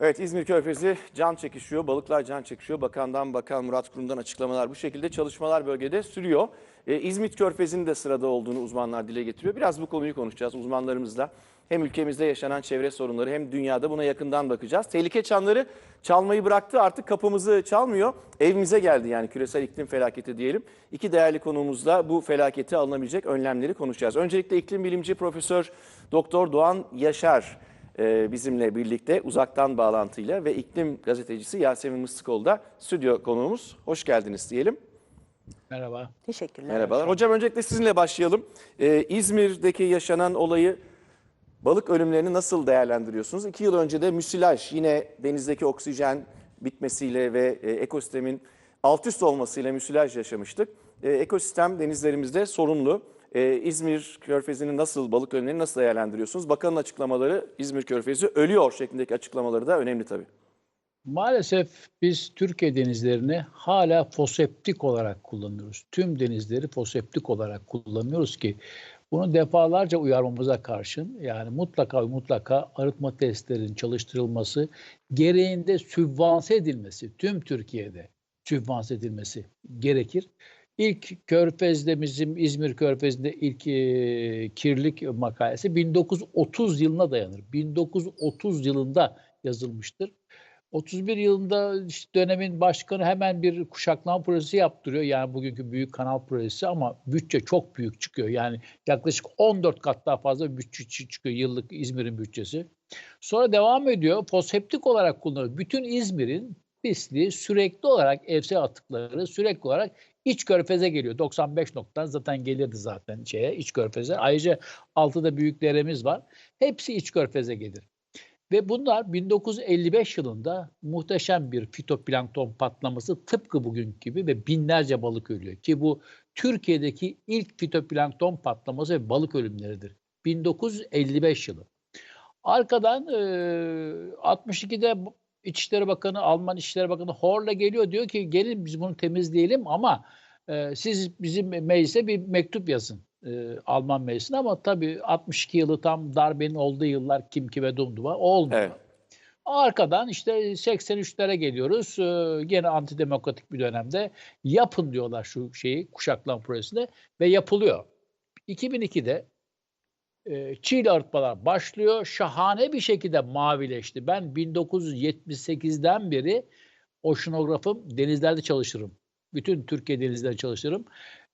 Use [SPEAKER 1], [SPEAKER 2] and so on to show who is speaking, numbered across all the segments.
[SPEAKER 1] Evet İzmir Körfezi can çekişiyor, balıklar can çekişiyor. Bakandan bakan Murat Kurum'dan açıklamalar bu şekilde çalışmalar bölgede sürüyor. Ee, İzmit Körfezi'nin de sırada olduğunu uzmanlar dile getiriyor. Biraz bu konuyu konuşacağız uzmanlarımızla. Hem ülkemizde yaşanan çevre sorunları hem dünyada buna yakından bakacağız. Tehlike çanları çalmayı bıraktı artık kapımızı çalmıyor. Evimize geldi yani küresel iklim felaketi diyelim. İki değerli konuğumuzla bu felaketi alınabilecek önlemleri konuşacağız. Öncelikle iklim bilimci Profesör Doktor Doğan Yaşar e, bizimle birlikte uzaktan bağlantıyla ve iklim gazetecisi Yasemin Mıstıkoğlu da stüdyo konuğumuz. Hoş geldiniz diyelim.
[SPEAKER 2] Merhaba.
[SPEAKER 3] Teşekkürler.
[SPEAKER 1] Merhabalar. Hocam öncelikle sizinle başlayalım. Ee, İzmir'deki yaşanan olayı balık ölümlerini nasıl değerlendiriyorsunuz? İki yıl önce de müsilaj yine denizdeki oksijen bitmesiyle ve e, ekosistemin alt üst olmasıyla müsilaj yaşamıştık. E, ekosistem denizlerimizde sorunlu. E, İzmir Körfezi'nin nasıl balık ölümlerini nasıl değerlendiriyorsunuz? Bakanın açıklamaları İzmir Körfezi ölüyor şeklindeki açıklamaları da önemli tabii.
[SPEAKER 2] Maalesef biz Türkiye denizlerini hala foseptik olarak kullanıyoruz. Tüm denizleri foseptik olarak kullanıyoruz ki bunu defalarca uyarmamıza karşın yani mutlaka mutlaka arıtma testlerinin çalıştırılması, gereğinde sübvanse edilmesi, tüm Türkiye'de sübvanse edilmesi gerekir. İlk Körfez'de bizim İzmir Körfezi'nde ilk e, kirlilik makalesi 1930 yılına dayanır. 1930 yılında yazılmıştır. 31 yılında işte dönemin başkanı hemen bir kuşaklama projesi yaptırıyor. Yani bugünkü büyük kanal projesi ama bütçe çok büyük çıkıyor. Yani yaklaşık 14 kat daha fazla bütçe çıkıyor yıllık İzmir'in bütçesi. Sonra devam ediyor. Foseptik olarak kullanılıyor. Bütün İzmir'in pisliği sürekli olarak evsel atıkları sürekli olarak iç körfeze geliyor. 95 noktadan zaten gelirdi zaten şeye iç körfeze. Ayrıca altıda büyük deremiz var. Hepsi iç körfeze gelir. Ve bunlar 1955 yılında muhteşem bir fitoplankton patlaması tıpkı bugün gibi ve binlerce balık ölüyor. Ki bu Türkiye'deki ilk fitoplankton patlaması ve balık ölümleridir. 1955 yılı. Arkadan e, 62'de İçişleri Bakanı, Alman İçişleri Bakanı Horla geliyor diyor ki gelin biz bunu temizleyelim ama e, siz bizim meclise bir mektup yazın e, Alman meclisine ama tabii 62 yılı tam darbenin olduğu yıllar kim kime dumduma olmuyor.
[SPEAKER 1] Evet.
[SPEAKER 2] Arkadan işte 83'lere geliyoruz. Ee, gene antidemokratik bir dönemde yapın diyorlar şu şeyi kuşaklama projesinde ve yapılıyor. 2002'de e, Çiğli arıtmalar başlıyor. Şahane bir şekilde mavileşti. Ben 1978'den beri oşinografım denizlerde çalışırım. Bütün Türkiye denizlerinde çalışırım.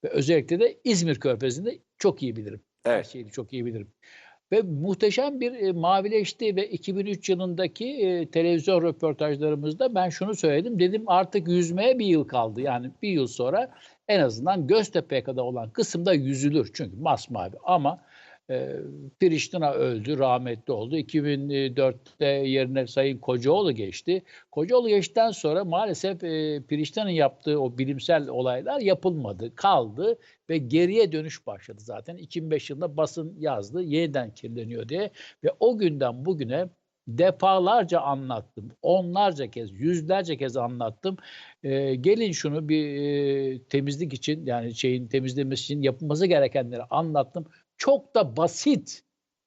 [SPEAKER 2] Ve özellikle de İzmir Körfezi'nde çok iyi bilirim. Her
[SPEAKER 1] Evet.
[SPEAKER 2] şeyi çok iyi bilirim. Ve muhteşem bir e, mavileşti ve 2003 yılındaki e, televizyon röportajlarımızda ben şunu söyledim. Dedim artık yüzmeye bir yıl kaldı. Yani bir yıl sonra en azından Göztepe'ye kadar olan kısımda yüzülür. Çünkü masmavi ama e, Priştina öldü, rahmetli oldu. 2004'te yerine Sayın Kocaoğlu geçti. Kocaoğlu geçtikten sonra maalesef e, Priştina'nın yaptığı o bilimsel olaylar yapılmadı, kaldı ve geriye dönüş başladı zaten. 2005 yılında basın yazdı, yeniden kirleniyor diye ve o günden bugüne defalarca anlattım. Onlarca kez, yüzlerce kez anlattım. E, gelin şunu bir e, temizlik için yani şeyin temizlenmesi için yapılması gerekenleri anlattım. Çok da basit.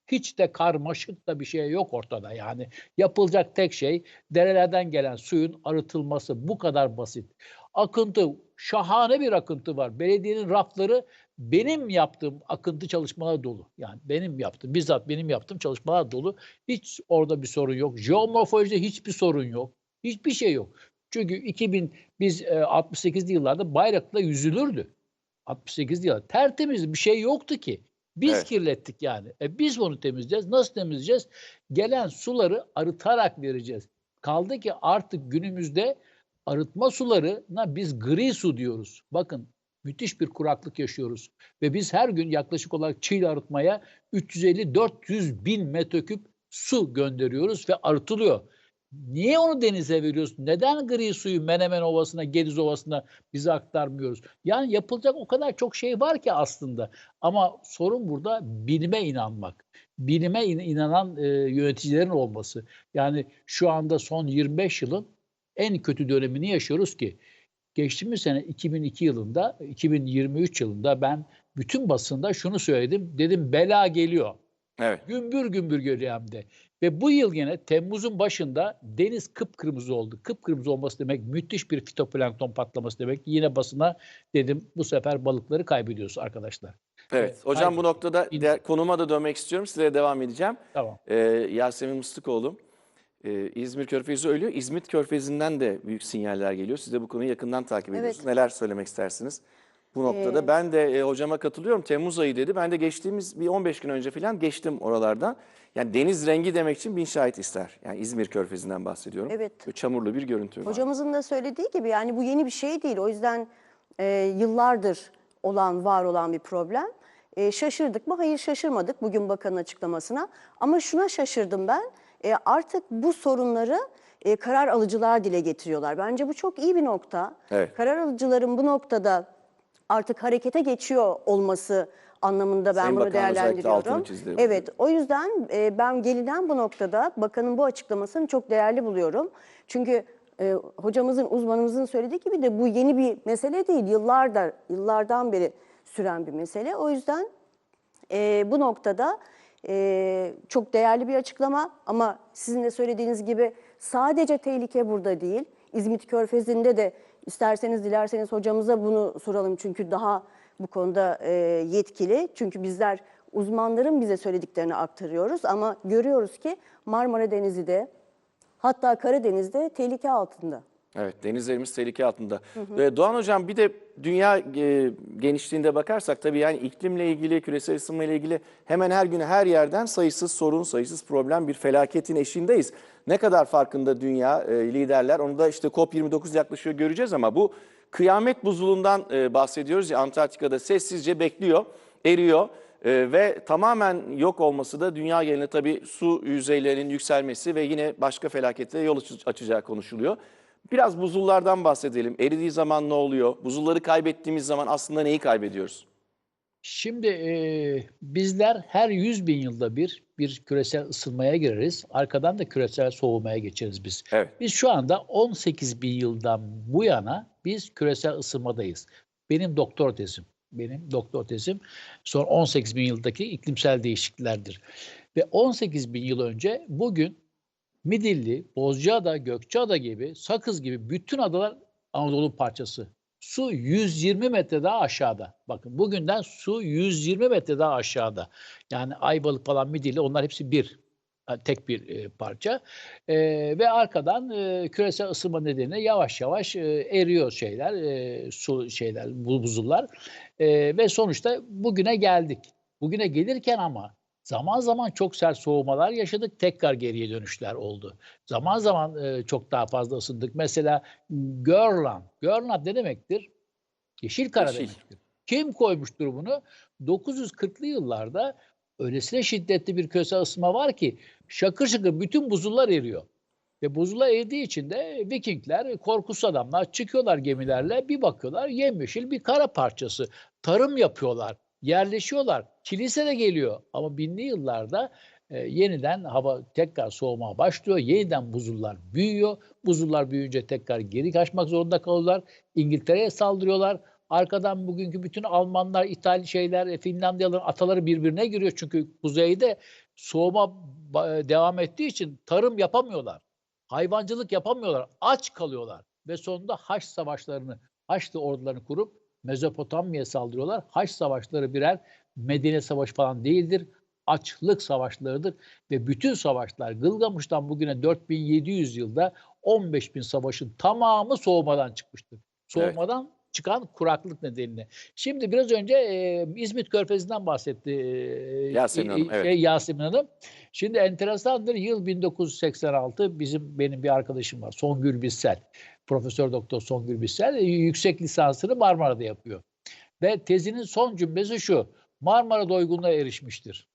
[SPEAKER 2] Hiç de karmaşık da bir şey yok ortada yani. Yapılacak tek şey derelerden gelen suyun arıtılması. Bu kadar basit. Akıntı, şahane bir akıntı var. Belediyenin rafları benim yaptığım akıntı çalışmalar dolu. Yani benim yaptığım, bizzat benim yaptığım çalışmalar dolu. Hiç orada bir sorun yok. Jeomorfolojide hiçbir sorun yok. Hiçbir şey yok. Çünkü 2000 biz e, 68'li yıllarda bayrakla yüzülürdü. 68 yıl. Tertemiz bir şey yoktu ki. Biz
[SPEAKER 1] Evet.
[SPEAKER 2] kirlettik yani. E biz bunu temizleyeceğiz. Nasıl temizleyeceğiz? Gelen suları arıtarak vereceğiz. Kaldı ki artık günümüzde arıtma sularına biz gri su diyoruz. Bakın müthiş bir kuraklık yaşıyoruz. Ve biz her gün yaklaşık olarak Çiğli arıtmaya 350-400 bin metreküp su gönderiyoruz ve arıtılıyor. Niye onu denize veriyoruz? Neden gri suyu Menemen Ovası'na, Gediz Ovası'na bize aktarmıyoruz? Yani yapılacak o kadar çok şey var ki aslında. Ama sorun burada bilime inanmak. Bilime in- inanan e, yöneticilerin olması. Yani şu anda son 25 yılın en kötü dönemini yaşıyoruz ki. Geçtiğimiz sene 2002 yılında, 2023 yılında ben bütün basında şunu söyledim. Dedim bela geliyor.
[SPEAKER 1] Evet.
[SPEAKER 2] Gümbür gümbür geliyor hem de. Ve bu yıl yine Temmuz'un başında deniz kıpkırmızı oldu. Kıpkırmızı olması demek müthiş bir fitoplankton patlaması demek. Yine basına dedim bu sefer balıkları kaybediyoruz arkadaşlar.
[SPEAKER 1] Evet. Hocam bu
[SPEAKER 2] Hayır.
[SPEAKER 1] noktada
[SPEAKER 2] İn-
[SPEAKER 1] diğer konuma da dönmek istiyorum. Size devam edeceğim.
[SPEAKER 2] Tamam.
[SPEAKER 1] Ee, Yasemin Mıstıkoğlu. Ee, İzmir Körfezi ölüyor. İzmit Körfezi'nden de büyük sinyaller geliyor. Siz de bu konuyu yakından takip
[SPEAKER 3] Evet.
[SPEAKER 1] ediyorsunuz. Neler söylemek istersiniz? Bu noktada
[SPEAKER 3] Ee,
[SPEAKER 1] ben de e, hocama katılıyorum. Temmuz ayı dedi. Ben de geçtiğimiz bir 15 gün önce falan geçtim oralardan. Yani deniz rengi demek için bin şahit ister. Yani İzmir Körfezi'nden bahsediyorum.
[SPEAKER 3] Evet.
[SPEAKER 1] Böyle çamurlu bir görüntü var.
[SPEAKER 3] Hocamızın da söylediği gibi yani bu yeni bir şey değil. O yüzden e, yıllardır olan, var olan bir problem. E, şaşırdık mı? Hayır şaşırmadık bugün bakanın açıklamasına. Ama şuna şaşırdım ben. E, artık bu sorunları e, karar alıcılar dile getiriyorlar. Bence bu çok iyi bir nokta.
[SPEAKER 1] Evet.
[SPEAKER 3] Karar alıcıların bu noktada artık harekete geçiyor olması anlamında ben
[SPEAKER 1] Sayın
[SPEAKER 3] bunu
[SPEAKER 1] Bakan
[SPEAKER 3] değerlendiriyorum. Evet, o yüzden e, ben gelinen bu noktada bakanın bu açıklamasını çok değerli buluyorum. Çünkü e, hocamızın, uzmanımızın söylediği gibi de bu yeni bir mesele değil. Yıllardır, yıllardan beri süren bir mesele. O yüzden e, bu noktada e, çok değerli bir açıklama ama sizin de söylediğiniz gibi sadece tehlike burada değil. İzmit Körfezi'nde de isterseniz dilerseniz hocamıza bunu soralım çünkü daha bu konuda e, yetkili. Çünkü bizler uzmanların bize söylediklerini aktarıyoruz ama görüyoruz ki Marmara Denizi de hatta Karadeniz'de tehlike altında.
[SPEAKER 1] Evet, denizlerimiz tehlike altında. Ee, Doğan Hocam bir de dünya e, genişliğinde bakarsak tabii yani iklimle ilgili, küresel ısınma ile ilgili hemen her güne her yerden sayısız sorun, sayısız problem, bir felaketin eşiğindeyiz. Ne kadar farkında dünya e, liderler onu da işte COP29 yaklaşıyor göreceğiz ama bu kıyamet buzulundan e, bahsediyoruz ya Antarktika'da sessizce bekliyor, eriyor. Ee, ve tamamen yok olması da dünya genelinde tabii su yüzeylerinin yükselmesi ve yine başka felaketlere yol aç- açacağı konuşuluyor. Biraz buzullardan bahsedelim. Eridiği zaman ne oluyor? Buzulları kaybettiğimiz zaman aslında neyi kaybediyoruz?
[SPEAKER 2] Şimdi e, bizler her 100 bin yılda bir bir küresel ısınmaya gireriz. Arkadan da küresel soğumaya geçeriz biz.
[SPEAKER 1] Evet.
[SPEAKER 2] Biz şu anda 18 bin yıldan bu yana biz küresel ısınmadayız. Benim doktor tezim. Benim doktor tezim son 18 bin yıldaki iklimsel değişikliklerdir. Ve 18 bin yıl önce bugün Midilli, Bozcaada, Gökçeada gibi, Sakız gibi bütün adalar Anadolu parçası. Su 120 metre daha aşağıda. Bakın bugünden su 120 metre daha aşağıda. Yani Ayvalık falan Midilli onlar hepsi bir. Yani Tek bir e, parça. E, ve arkadan e, küresel ısınma nedeniyle yavaş yavaş e, eriyor şeyler, e, su şeyler, bu- buzullar. E, ve sonuçta bugüne geldik. Bugüne gelirken ama zaman zaman çok sert soğumalar yaşadık. Tekrar geriye dönüşler oldu. Zaman zaman e, çok daha fazla ısındık. Mesela Görland. Görland ne demektir? Yeşil kara
[SPEAKER 1] Yeşil.
[SPEAKER 2] demektir. Kim koymuştur bunu? 940'lı yıllarda öylesine şiddetli bir küresel ısınma var ki şakır şakır bütün buzullar eriyor. Ve buzullar eridiği için de Vikingler, korkusuz adamlar çıkıyorlar gemilerle bir bakıyorlar yemyeşil bir kara parçası. Tarım yapıyorlar, yerleşiyorlar. Kilise de geliyor ama binli yıllarda e, yeniden hava tekrar soğumaya başlıyor. Yeniden buzullar büyüyor. Buzullar büyüyünce tekrar geri kaçmak zorunda kalıyorlar. İngiltere'ye saldırıyorlar. Arkadan bugünkü bütün Almanlar, İtalya şeyler, e, Finlandiyalıların ataları birbirine giriyor. Çünkü kuzeyde soğuma ba- devam ettiği için tarım yapamıyorlar. Hayvancılık yapamıyorlar. Aç kalıyorlar. Ve sonunda Haç savaşlarını, Haçlı ordularını kurup Mezopotamya'ya saldırıyorlar. Haç savaşları birer Medine Savaşı falan değildir. Açlık savaşlarıdır. Ve bütün savaşlar Gılgamış'tan bugüne 4700 yılda 15 bin savaşın tamamı soğumadan çıkmıştır. Soğumadan çıkan kuraklık nedeniyle. Şimdi biraz önce e, İzmit Körfezi'nden bahsetti e,
[SPEAKER 1] Yasemin Hanım,
[SPEAKER 2] e,
[SPEAKER 1] evet.
[SPEAKER 2] şey, Yasemin Hanım. Şimdi enteresandır. Yıl 1986 bizim benim bir arkadaşım var. Songül Bissel. Profesör Doktor Songül Bissel e, yüksek lisansını Marmara'da yapıyor. Ve tezinin son cümlesi şu. Marmara doygunluğa erişmiştir.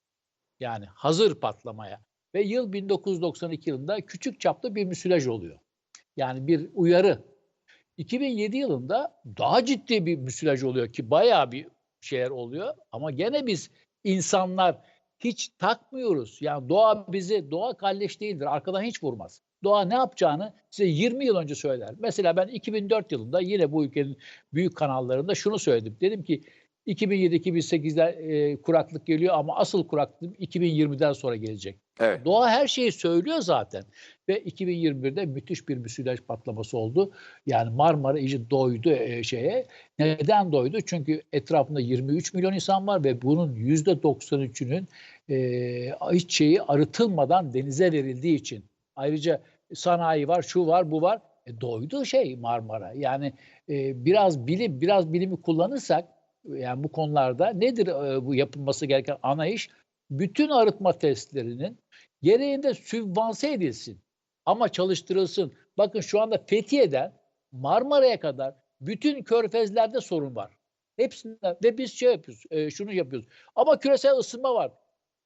[SPEAKER 2] Yani hazır patlamaya. Ve yıl 1992 yılında küçük çaplı bir müsilaj oluyor. Yani bir uyarı. 2007 yılında daha ciddi bir müsilaj oluyor ki bayağı bir şeyler oluyor. Ama gene biz insanlar hiç takmıyoruz. Yani doğa bizi, doğa kalleş değildir. Arkadan hiç vurmaz. Doğa ne yapacağını size 20 yıl önce söyler. Mesela ben 2004 yılında yine bu ülkenin büyük kanallarında şunu söyledim. Dedim ki 2007-2008'de e, kuraklık geliyor ama asıl kuraklık 2020'den sonra gelecek.
[SPEAKER 1] Evet.
[SPEAKER 2] Doğa her şeyi söylüyor zaten. Ve 2021'de müthiş bir müsilaj patlaması oldu. Yani Marmara iyice doydu e, şeye. Neden doydu? Çünkü etrafında 23 milyon insan var ve bunun %93'ünün e, hiç şeyi arıtılmadan denize verildiği için. Ayrıca sanayi var, şu var, bu var. E, doydu şey Marmara. Yani e, biraz bilim, biraz bilimi kullanırsak yani bu konularda nedir e, bu yapılması gereken ana iş? Bütün arıtma testlerinin gereğinde sübvanse edilsin ama çalıştırılsın. Bakın şu anda Fethiye'den Marmara'ya kadar bütün körfezlerde sorun var. Hepsinde ve biz şey yapıyoruz, e, şunu yapıyoruz. Ama küresel ısınma var.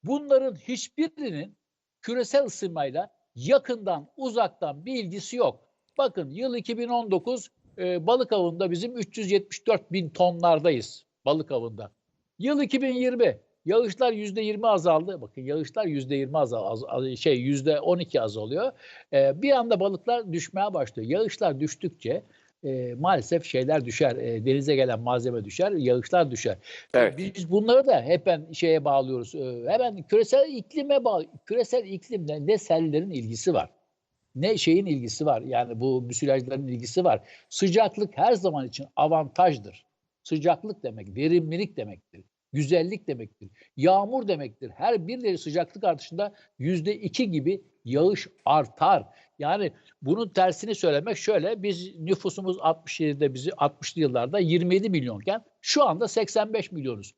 [SPEAKER 2] Bunların hiçbirinin küresel ısınmayla yakından, uzaktan bir ilgisi yok. Bakın yıl 2019 e, balık avında bizim 374 bin tonlardayız balık avında. Yıl 2020 yağışlar %20 azaldı. Bakın yağışlar %20 azal, az, az- şey %12 azalıyor. E, bir anda balıklar düşmeye başlıyor. Yağışlar düştükçe e, maalesef şeyler düşer. E, denize gelen malzeme düşer, yağışlar düşer.
[SPEAKER 1] Evet.
[SPEAKER 2] Biz bunları da hemen şeye bağlıyoruz. E, hemen küresel iklime bağlı. Küresel iklimle ne sellerin ilgisi var ne şeyin ilgisi var. Yani bu müsilajların ilgisi var. Sıcaklık her zaman için avantajdır. Sıcaklık demek, verimlilik demektir. Güzellik demektir. Yağmur demektir. Her bir sıcaklık artışında yüzde iki gibi yağış artar. Yani bunun tersini söylemek şöyle. Biz nüfusumuz 67'de bizi 60'lı yıllarda 27 milyonken şu anda 85 milyonuz.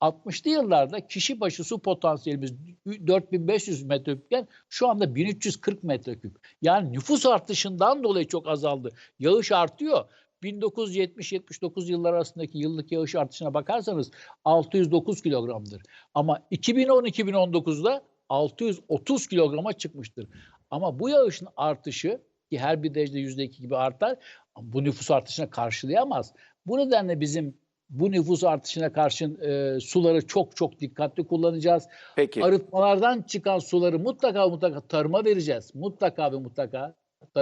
[SPEAKER 2] 60'lı yıllarda kişi başı su potansiyelimiz 4500 metreküpken şu anda 1340 metreküp. Yani nüfus artışından dolayı çok azaldı. Yağış artıyor. 1970-79 yıllar arasındaki yıllık yağış artışına bakarsanız 609 kilogramdır. Ama 2010-2019'da 630 kilograma çıkmıştır. Ama bu yağışın artışı ki her bir derecede %2 gibi artar bu nüfus artışına karşılayamaz. Bu nedenle bizim bu nüfus artışına karşın e, suları çok çok dikkatli kullanacağız.
[SPEAKER 1] Peki.
[SPEAKER 2] Arıtmalardan çıkan suları mutlaka mutlaka tarıma vereceğiz. Mutlaka ve mutlaka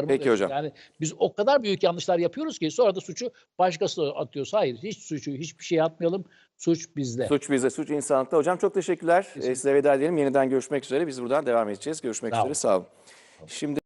[SPEAKER 1] Peki hocam.
[SPEAKER 2] Yani biz o kadar büyük yanlışlar yapıyoruz ki sonra da suçu başkası atıyoruz. Hayır hiç suçu hiçbir şey atmayalım. Suç bizde.
[SPEAKER 1] Suç bizde, suç insanlıkta. Hocam çok teşekkürler. Ee,
[SPEAKER 2] Kesinlikle.
[SPEAKER 1] size veda edelim. Yeniden görüşmek üzere. Biz buradan devam edeceğiz. Görüşmek
[SPEAKER 2] Sağ
[SPEAKER 1] üzere. Sağ olun. Şimdi